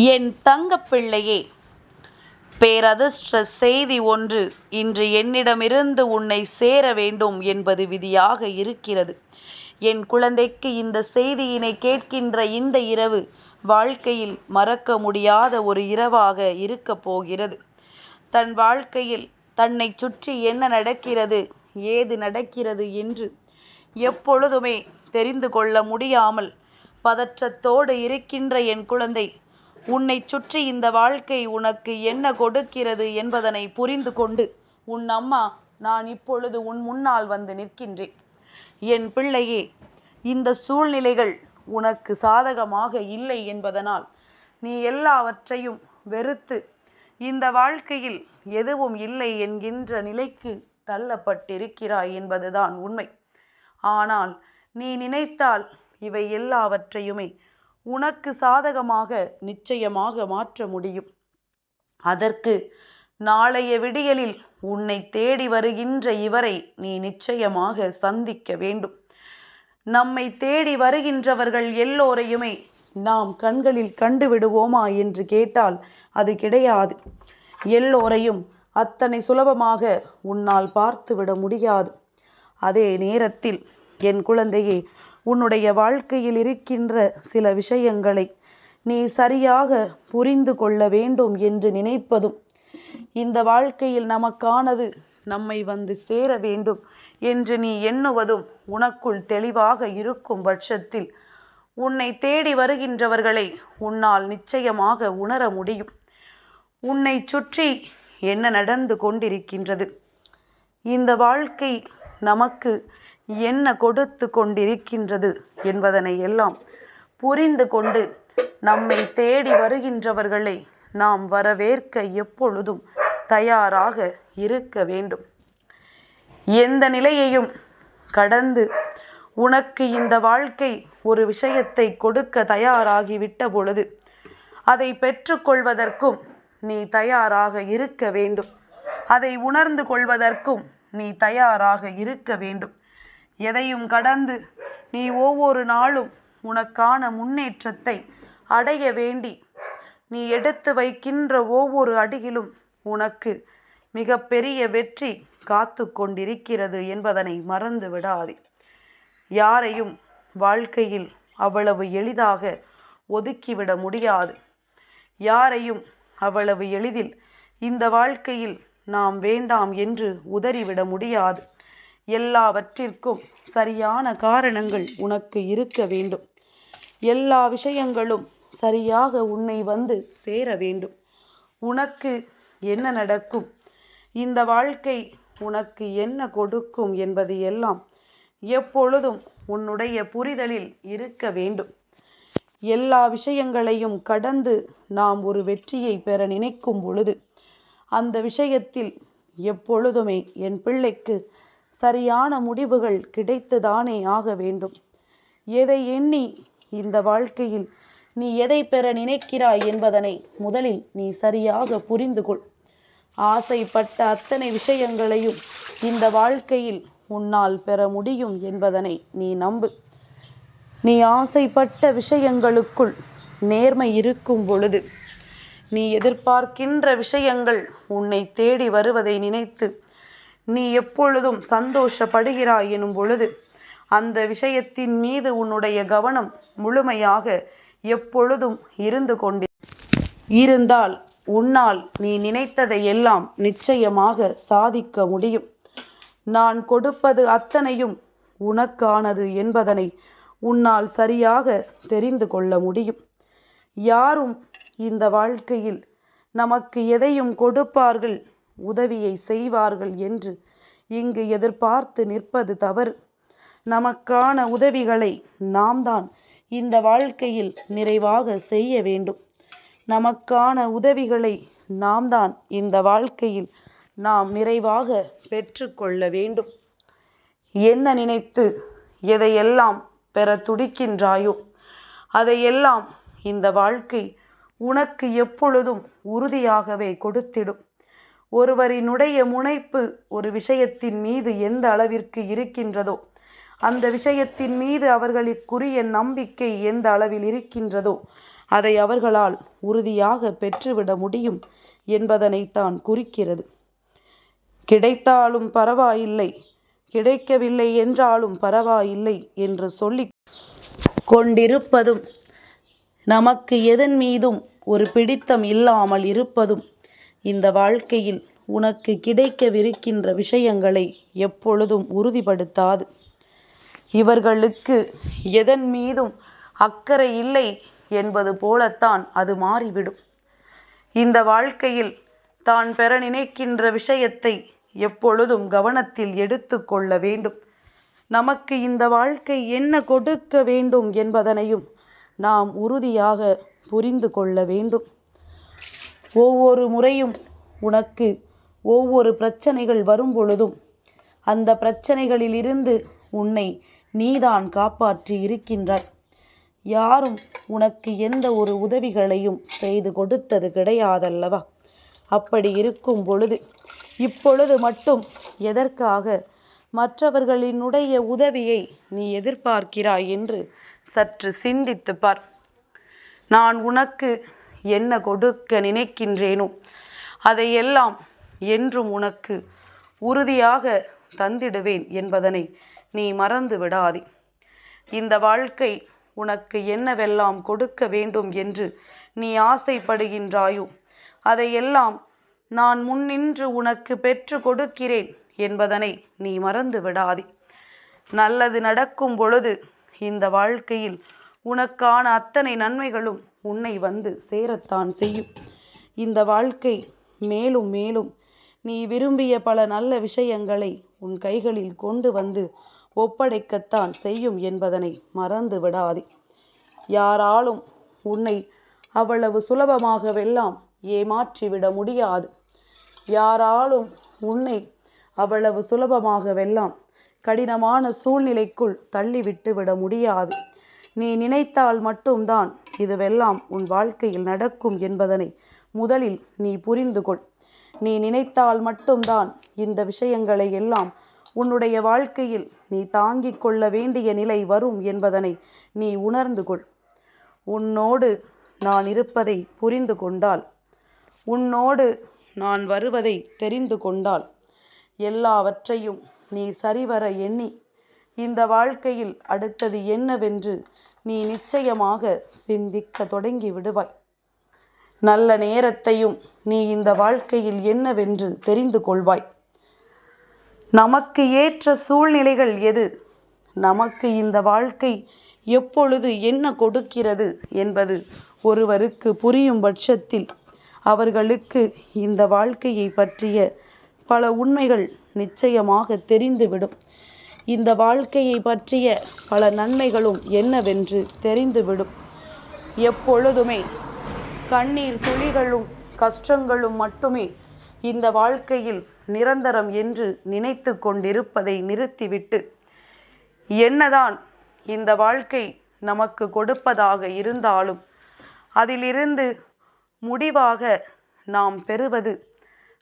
என் தங்கப்பிள்ளையே பேரதிர்ஷ்ட செய்தி ஒன்று இன்று என்னிடமிருந்து உன்னை சேர வேண்டும் என்பது விதியாக இருக்கிறது. என் குழந்தைக்கு இந்த செய்தியினை கேட்கின்ற இந்த இரவு வாழ்க்கையில் மறக்க முடியாத ஒரு இரவாக இருக்கப் போகிறது. தன் வாழ்க்கையில் தன்னை சுற்றி என்ன நடக்கிறது ஏது நடக்கிறது என்று எப்பொழுதுமே தெரிந்து கொள்ள முடியாமல் பதற்றத்தோடு இருக்கின்ற என் குழந்தை உன்னை சுற்றி இந்த வாழ்க்கை உனக்கு என்ன கொடுக்கிறது என்பதனை புரிந்து கொண்டு உன் அம்மா நான் இப்பொழுது உன் முன்னால் வந்து நிற்கின்றேன். என் பிள்ளையே இந்த சூழ்நிலைகள் உனக்கு சாதகமாக இல்லை என்பதனால் நீ எல்லாவற்றையும் வெறுத்து இந்த வாழ்க்கையில் எதுவும் இல்லை என்கின்ற நிலைக்கு தள்ளப்பட்டிருக்கிறாய் என்பதுதான் உண்மை. ஆனால் நீ நினைத்தால் இவை எல்லாவற்றையுமே உனக்கு சாதகமாக நிச்சயமாக மாற்ற முடியும். அதற்கு நாளைய விடியலில் உன்னை தேடி வருகின்ற இவரை நீ நிச்சயமாக சந்திக்க வேண்டும். நம்மை தேடி வருகின்றவர்கள் எல்லோரையுமே நாம் கண்களில் கண்டுவிடுவோமா என்று கேட்டால் அது கிடையாது. எல்லோரையும் அத்தனை சுலபமாக உன்னால் பார்த்துவிட முடியாது. அதே நேரத்தில் என் குழந்தையே உன்னுடைய வாழ்க்கையில் இருக்கின்ற சில விஷயங்களை நீ சரியாக புரிந்து கொள்ள வேண்டும் என்று நினைப்பதும் இந்த வாழ்க்கையில் நமக்கானது நம்மை வந்து சேர வேண்டும் என்று நீ எண்ணுவதும் உனக்குள் தெளிவாக இருக்கும் பட்சத்தில் உன்னை தேடி வருகின்றவர்களை உன்னால் நிச்சயமாக உணர முடியும். உன்னை சுற்றி என்ன நடந்து கொண்டிருக்கின்றது? இந்த வாழ்க்கை நமக்கு என்ன கொடுத்து கொண்டிருக்கின்றது என்பதனை எல்லாம் புரிந்து கொண்டு நம்மை தேடி வருகின்றவர்களை நாம் வரவேற்க எப்பொழுதும் தயாராக இருக்க வேண்டும். எந்த நிலையையும் கடந்து உனக்கு இந்த வாழ்க்கை ஒரு விஷயத்தை கொடுக்க தயாராகி விட்ட பொழுது அதை பெற்றுக்கொள்வதற்கும் நீ தயாராக இருக்க வேண்டும். அதை உணர்ந்து கொள்வதற்கும் நீ தயாராக இருக்க வேண்டும். எதையும் கடந்து நீ ஒவ்வொரு நாளும் உனக்கான முன்னேற்றத்தை அடைய வேண்டி நீ எடுத்து வைக்கின்ற ஒவ்வொரு அடியிலும் உனக்கு மிகப்பெரிய வெற்றி காத்து கொண்டிருக்கிறது என்பதனை மறந்து விடாதே. யாரையும் வாழ்க்கையில் அவ்வளவு எளிதாக ஒதுக்கிவிட முடியாது. யாரையும் அவ்வளவு எளிதில் இந்த வாழ்க்கையில் நாம் வேண்டாம் என்று உதறிவிட முடியாது. எல்லாவற்றிற்கும் சரியான காரணங்கள் உனக்கு இருக்க வேண்டும். எல்லா விஷயங்களும் சரியாக உன்னை வந்து சேர வேண்டும். உனக்கு என்ன நடக்கும்? இந்த வாழ்க்கை உனக்கு என்ன கொடுக்கும் என்பது எல்லாம் எப்பொழுதும் உன்னுடைய புரிதலில் இருக்க வேண்டும். எல்லா விஷயங்களையும் கடந்து நாம் ஒரு வெற்றியை பெற நினைக்கும் பொழுது அந்த விஷயத்தில் எப்பொழுதுமே என் பிள்ளைக்கு சரியான முடிவுகள் கிடைத்துதானே ஆக வேண்டும். எதை எண்ணி இந்த வாழ்க்கையில் நீ எதை பெற நினைக்கிறாய் என்பதனை முதலில் நீ சரியாக புரிந்து கொள். ஆசைப்பட்ட அத்தனை விஷயங்களையும் இந்த வாழ்க்கையில் உன்னால் பெற முடியும் என்பதனை நீ நம்பு. நீ ஆசைப்பட்ட விஷயங்களுக்குள் நேர்மை இருக்கும் பொழுது நீ எதிர்பார்க்கின்ற விஷயங்கள் உன்னை தேடி வருவதை நினைத்து நீ எப்பொழுதும் சந்தோஷப்படுகிறாய் எனும் பொழுது அந்த விஷயத்தின் மீது உன்னுடைய கவனம் முழுமையாக எப்பொழுதும் இருந்து கொண்டு இருந்தால் உன்னால் நீ நினைத்ததை எல்லாம் நிச்சயமாக சாதிக்க முடியும். நான் கொடுப்பது அத்தனையும் உனக்கானது என்பதனை உன்னால் சரியாக தெரிந்து கொள்ள முடியும். யாரும் இந்த வாழ்க்கையில் நமக்கு எதையும் கொடுப்பார்கள் உதவியை செய்வார்கள் என்று இங்கு எதிர்பார்த்து நிற்பது தவறு. நமக்கான உதவிகளை நாம் தான் இந்த வாழ்க்கையில் நிறைவாக செய்ய வேண்டும். நமக்கான உதவிகளை நாம் தான் இந்த வாழ்க்கையில் நாம் நிறைவாக பெற்றுக்கொள்ள வேண்டும். என்ன நினைத்து எதையெல்லாம் பெற துடிக்கின்றாயோ அதையெல்லாம் இந்த வாழ்க்கை உனக்கு எப்பொழுதும் உறுதியாகவே கொடுத்திடும். ஒருவரினுடைய முனைப்பு ஒரு விஷயத்தின் மீது எந்த அளவிற்கு இருக்கின்றதோ அந்த விஷயத்தின் மீது அவர்களுக்குரிய நம்பிக்கை எந்த அளவில் இருக்கின்றதோ அதை அவர்களால் உறுதியாக பெற்றுவிட முடியும் என்பதனைத்தான் குறிக்கிறது. கிடைத்தாலும் பரவாயில்லை கிடைக்கவில்லை என்றாலும் பரவாயில்லை என்று சொல்லி கொண்டிருப்பதும் நமக்கு எதன் மீதும் ஒரு பிடித்தம் இல்லாமல் இருப்பதும் இந்த வாழ்க்கையில் உனக்கு கிடைக்கவிருக்கின்ற விஷயங்களை எப்பொழுதும் உறுதிப்படுத்தாது. இவர்களுக்கு எதன் மீதும் அக்கறை இல்லை என்பது போலத்தான் அது மாறிவிடும். இந்த வாழ்க்கையில் தான் பெற நினைக்கின்ற விஷயத்தை எப்பொழுதும் கவனத்தில் எடுத்து கொள்ள வேண்டும். நமக்கு இந்த வாழ்க்கை என்ன கொடுக்க வேண்டும் என்பதனையும் நாம் உறுதியாக புரிந்து கொள்ள வேண்டும். ஒவ்வொரு முறையும் உனக்கு ஒவ்வொரு பிரச்சனைகள் வரும் பொழுதும் அந்த பிரச்சனைகளிலிருந்து உன்னை நீதான் காப்பாற்றி இருக்கின்றாய். யாரும் உனக்கு எந்த ஒரு உதவிகளையும் செய்து கொடுத்தது கிடையாதல்லவா? அப்படி இருக்கும் பொழுது இப்பொழுது மட்டும் எதற்காக மற்றவர்களினுடைய உதவியை நீ எதிர்பார்க்கிறாய் என்று சற்று சிந்தித்து பார். நான் உனக்கு என்ன கொடுக்க நினைக்கின்றேனோ? அதையெல்லாம் என்றும் உனக்கு உறுதியாக தந்திடுவேன் என்பதனை நீ மறந்து விடாதே இந்த வாழ்க்கை உனக்கு என்னவெல்லாம் கொடுக்க வேண்டும் என்று நீ ஆசைப்படுகின்றாயோ? அதையெல்லாம் நான் முன்னின்று உனக்கு பெற்று கொடுக்கிறேன் என்பதனை நீ மறந்து விடாதே நல்லது நடக்கும் பொழுது இந்த வாழ்க்கையில் உனக்கான அத்தனை நன்மைகளும் உன்னை வந்து சேரத்தான் செய்யும். இந்த வாழ்க்கை மேலும் மேலும் நீ விரும்பிய பல நல்ல விஷயங்களை உன் கைகளில் கொண்டு வந்து ஒப்படைக்கத்தான் செய்யும் என்பதனை மறந்து விடாதே. யாராலும் உன்னை அவ்வளவு சுலபமாகவெல்லாம் ஏமாற்றிவிட முடியாது. யாராலும் உன்னை அவ்வளவு சுலபமாகவெல்லாம் கடினமான சூழ்நிலைக்குள் தள்ளிவிட்டு விட முடியாது. நீ நினைத்தால் மட்டும்தான் இதுவெல்லாம் உன் வாழ்க்கையில் நடக்கும் என்பதனை முதலில் நீ புரிந்து கொள். நீ நினைத்தால் மட்டும்தான் இந்த விஷயங்களை எல்லாம் உன்னுடைய வாழ்க்கையில் நீ தாங்கிக் கொள்ள வேண்டிய நிலை வரும் என்பதனை நீ உணர்ந்து கொள். உன்னோடு நான் இருப்பதை புரிந்து கொண்டால் உன்னோடு நான் வருவதை தெரிந்து கொண்டால் எல்லாவற்றையும் நீ சரிவர எண்ணி இந்த வாழ்க்கையில் அடுத்தது என்னவென்று நீ நிச்சயமாக சிந்திக்க தொடங்கி விடுவாய். நல்ல நேரத்தையும் நீ இந்த வாழ்க்கையில் என்னவென்று தெரிந்து கொள்வாய். நமக்கு ஏற்ற சூழ்நிலைகள் எது? நமக்கு இந்த வாழ்க்கை எப்பொழுது என்ன கொடுக்கிறது என்பது ஒருவருக்கு புரியும் பட்சத்தில் அவர்களுக்கு இந்த வாழ்க்கையை பற்றிய பல உண்மைகள் நிச்சயமாக தெரிந்துவிடும். இந்த வாழ்க்கையை பற்றிய பல நன்மைகளும் என்னவென்று தெரிந்துவிடும். எப்பொழுதுமே கண்ணீர் துளிகளும் கஷ்டங்களும் மட்டுமே இந்த வாழ்க்கையில் நிரந்தரம் என்று நினைத்து கொண்டிருப்பதை நிறுத்திவிட்டு என்னதான் இந்த வாழ்க்கை நமக்கு கொடுப்பதாக இருந்தாலும் அதிலிருந்து முடிவாக நாம் பெறுவது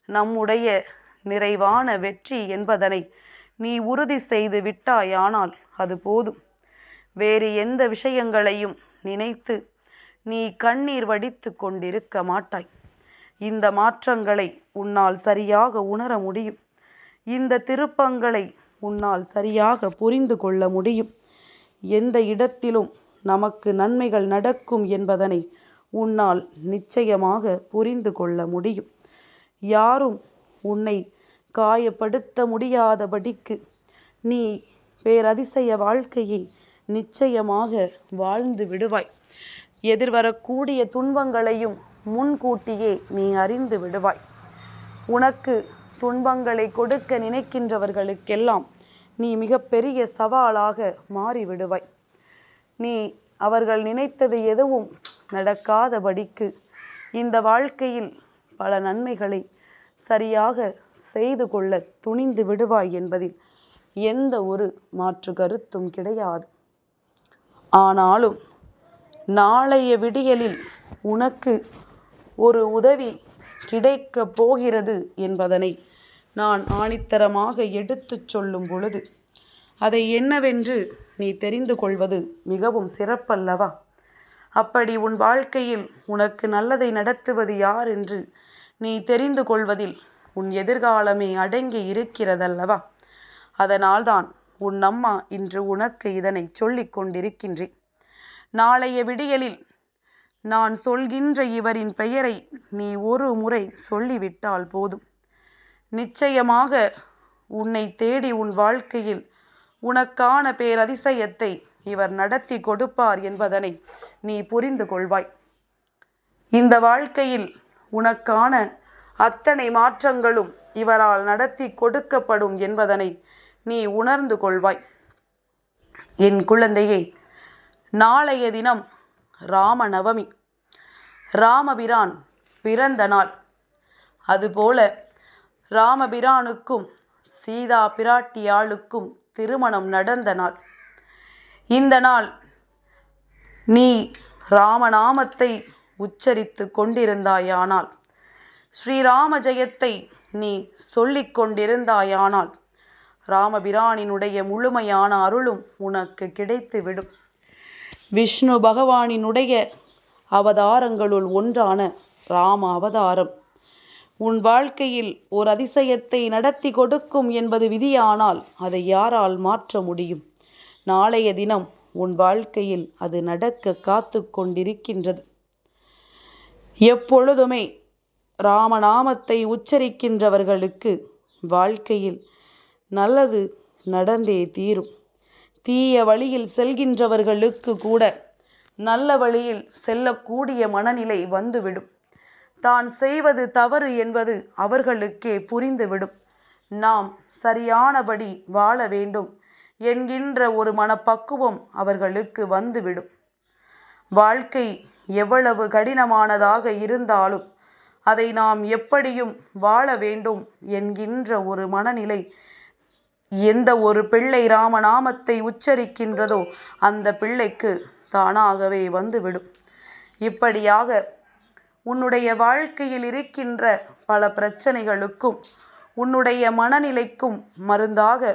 நம்முடைய நிறைவான வெற்றி என்பதனை நீ உறுதி செய்து விட்டாயானால் அது போதும். வேறு எந்த விஷயங்களையும் நினைத்து நீ கண்ணீர் வடித்து கொண்டிருக்க மாட்டாய். இந்த மாற்றங்களை உன்னால் சரியாக உணர முடியும். இந்த திருப்பங்களை உன்னால் சரியாக புரிந்து கொள்ள முடியும். எந்த இடத்திலும் நமக்கு நன்மைகள் நடக்கும் என்பதனை உன்னால் நிச்சயமாக புரிந்து கொள்ள முடியும். யாரும் உன்னை காயப்படுத்த முடியாதபடிக்கு நீ பேரதிசய வாழ்க்கையை நிச்சயமாக வாழ்ந்து விடுவாய். எதிர்வரக்கூடிய துன்பங்களையும் முன்கூட்டியே நீ அறிந்து விடுவாய். உனக்கு துன்பங்களை கொடுக்க நினைக்கின்றவர்களுக்கெல்லாம் நீ மிகப்பெரிய சவாலாக மாறிவிடுவாய். நீ அவர்கள் நினைத்தது எதுவும் நடக்காதபடிக்கு இந்த வாழ்க்கையில் பல நன்மைகளை சரியாக செய்து கொள்ள துணிந்து விடுவாய் என்பதில் எந்த ஒரு மாற்று கருத்தும் கிடையாது. ஆனாலும் நாளைய விடியலில் உனக்கு ஒரு உதவி கிடைக்கப் போகிறது என்பதனை நான் ஆணித்தரமாக எடுத்துச் சொல்லும் பொழுது அதை என்னவென்று நீ தெரிந்து கொள்வது மிகவும் சிறப்பல்லவா? அப்படி உன் வாழ்க்கையில் உனக்கு நல்லதை நடத்துவது யார் என்று நீ தெரிந்து கொள்வதில் உன் எதிர்காலமே அடங்கி இருக்கிறதல்லவா? அதனால்தான் உன் அம்மா இன்று உனக்கு இதனை சொல்லிக் கொண்டிருக்கின்றேன். நாளைய விடியலில் நான் சொல்கின்ற இவரின் பெயரை நீ ஒரு முறை சொல்லிவிட்டால் போதும். நிச்சயமாக உன்னை தேடி உன் வாழ்க்கையில் உனக்கான பேரதிசயத்தை இவர் நடத்தி கொடுப்பார் என்பதனை நீ புரிந்து கொள்வாய். இந்த வாழ்க்கையில் உனக்கான அத்தனை மாற்றங்களும் இவரால் நடத்தி கொடுக்கப்படும் என்பதனை நீ உணர்ந்து கொள்வாய். என் குழந்தையே நாளைய தினம் ராமநவமி. ராமபிரான் பிறந்த நாள். அதுபோல ராமபிரானுக்கும் சீதா பிராட்டியாளுக்கும் திருமணம் நடந்த நாள். இந்த நாள் நீ ராமநாமத்தை உச்சரித்து கொண்டிருந்தாயானால் ஸ்ரீராம ஜெயத்தை நீ சொல்லிக் கொண்டிருந்தாயானால் ராமபிரானினுடைய முழுமையான அருளும் உனக்கு கிடைத்துவிடும். விஷ்ணு பகவானினுடைய அவதாரங்களுள் ஒன்றான ராம அவதாரம். உன் வாழ்க்கையில் ஒரு அதிசயத்தை நடத்தி கொடுக்கும் என்பது விதியானால் அதை யாரால் மாற்ற முடியும்? நாளைய தினம் உன் வாழ்க்கையில் அது நடக்க காத்து கொண்டிருக்கின்றது. எப்பொழுதுமே ராமநாமத்தை உச்சரிக்கின்றவர்களுக்கு வாழ்க்கையில் நல்லது நடந்தே தீரும். தீய வழியில் செல்கின்றவர்களுக்கு கூட நல்ல வழியில் செல்லக்கூடிய மனநிலை வந்துவிடும். தான் செய்வது தவறு என்பது அவர்களுக்கே புரிந்துவிடும். நாம் சரியானபடி வாழ வேண்டும் என்கின்ற ஒரு மனப்பக்குவம் அவர்களுக்கு வந்துவிடும். வாழ்க்கை எவ்வளவு கடினமானதாக இருந்தாலும் அதை நாம் எப்படியும் வாழ வேண்டும் என்கின்ற ஒரு மனநிலை எந்த ஒரு பிள்ளை ராமநாமத்தை உச்சரிக்கின்றதோ அந்த பிள்ளைக்கு தானாகவே வந்துவிடும். இப்படியாக உன்னுடைய வாழ்க்கையில் இருக்கின்ற பல பிரச்சனைகளுக்கும் உன்னுடைய மனநிலைக்கும் மருந்தாக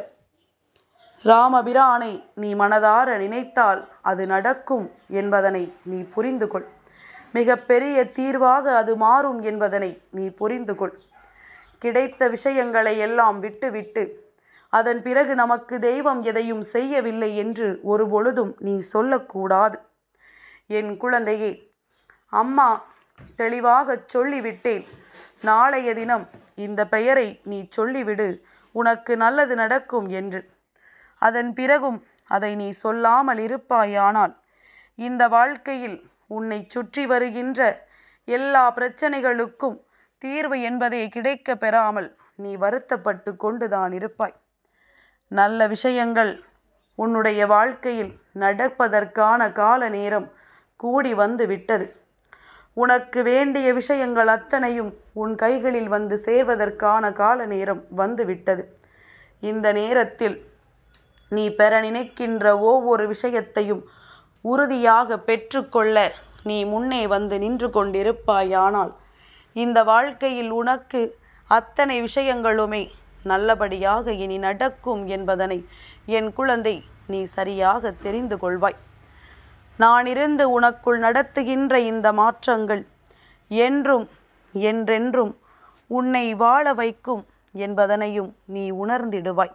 ராமபிரானை நீ மனதார நினைத்தால் அது நடக்கும் என்பதனை நீ புரிந்து கொள் மிகப்பெரிய தீர்வாக அது மாறும் என்பதனை நீ புரிந்து கொள். கிடைத்த விஷயங்களை எல்லாம் விட்டுவிட்டு அதன் பிறகு நமக்கு தெய்வம் எதையும் செய்யவில்லை என்று ஒரு பொழுதும் நீ சொல்லக்கூடாது. என் குழந்தையே அம்மா தெளிவாகச் சொல்லிவிட்டேன். நாளைய தினம் இந்த பெயரை நீ சொல்லிவிடு உனக்கு நல்லது நடக்கும் என்று. அதன் பிறகும் அதை நீ சொல்லாமல் இருப்பாயானால் இந்த வாழ்க்கையில் உன்னை சுற்றி வருகின்ற எல்லா பிரச்சனைகளுக்கும் தீர்வு என்பதே கிடைக்க பெறாமல் நீ வருத்தப்பட்டு கொண்டுதான் இருப்பாய். நல்ல விஷயங்கள் உன்னுடைய வாழ்க்கையில் நடப்பதற்கான கால நேரம் கூடி வந்து விட்டது. உனக்கு வேண்டிய விஷயங்கள் அத்தனையும் உன் கைகளில் வந்து சேர்வதற்கான கால நேரம் வந்து விட்டது. இந்த நேரத்தில் நீ பெற நினைக்கின்ற ஒவ்வொரு விஷயத்தையும் உறுதியாக பெற்றுக்கொள்ள நீ முன்னே வந்து நின்று கொண்டிருப்பாயானால் இந்த வாழ்க்கையில் உனக்கு அத்தனை விஷயங்களுமே நல்லபடியாக இனி நடக்கும் என்பதனை என் குழந்தை நீ சரியாக தெரிந்து கொள்வாய். நான் இருந்து உனக்குள் நடத்துகின்ற இந்த மாற்றங்கள் என்றும் என்றென்றும் உன்னை வாழ வைக்கும் என்பதனையும் நீ உணர்ந்திடுவாய்.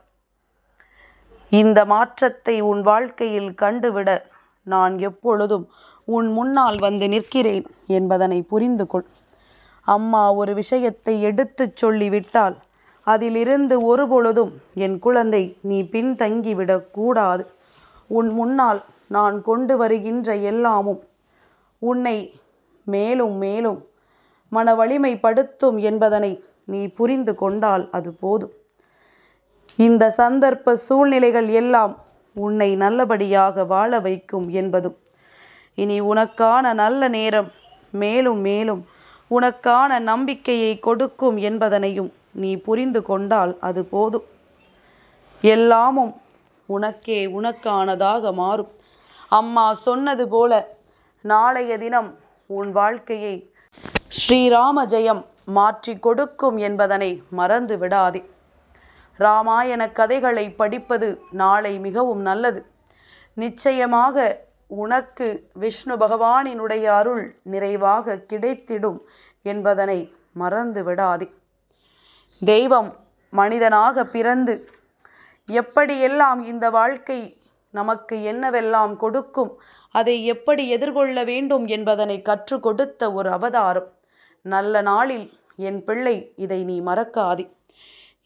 இந்த மாற்றத்தை உன் வாழ்க்கையில் கண்டுவிட நான் எப்பொழுதும் உன் முன்னால் வந்து நிற்கிறேன் என்பதனை புரிந்து கொள். அம்மா ஒரு விஷயத்தை எடுத்துச் சொல்லிவிட்டால் அதிலிருந்து ஒரு பொழுதும் என் குழந்தை நீ பின்தங்கிவிடக்கூடாது உன் முன்னால் நான் கொண்டு வருகின்ற எல்லாமும் உன்னை மேலும் மேலும் மன வலிமைப்படுத்தும் என்பதனை நீ புரிந்து கொண்டால் அது போதும். இந்த சந்தர்ப்ப சூழ்நிலைகள் எல்லாம் உன்னை நல்லபடியாக வாழ வைக்கும் என்பதும். இனி உனக்கான நல்ல நேரம் மேலும் மேலும் உனக்கான நம்பிக்கையை கொடுக்கும் என்பதனையும் நீ புரிந்து கொண்டால் அது போதும். எல்லாமும் உனக்கே உனக்கானதாக மாறும். அம்மா சொன்னது போல நாளைய தினம் உன் வாழ்க்கையை ஸ்ரீராம ஜெயம் மாற்றி கொடுக்கும் என்பதனை மறந்து விடாதே. ராமாயண கதைகளை படிப்பது நாளை மிகவும் நல்லது. நிச்சயமாக உனக்கு விஷ்ணு பகவானினுடைய அருள் நிறைவாக கிடைத்திடும் என்பதனை மறந்து விடாதே. தெய்வம் மனிதனாக பிறந்து எப்படியெல்லாம் இந்த வாழ்க்கை நமக்கு என்னவெல்லாம் கொடுக்கும் அதை எப்படி எதிர்கொள்ள வேண்டும் என்பதனை கற்றுக் கொடுத்த ஒரு அவதாரம். நல்ல நாளில் என் பிள்ளை இதை நீ மறக்காதே.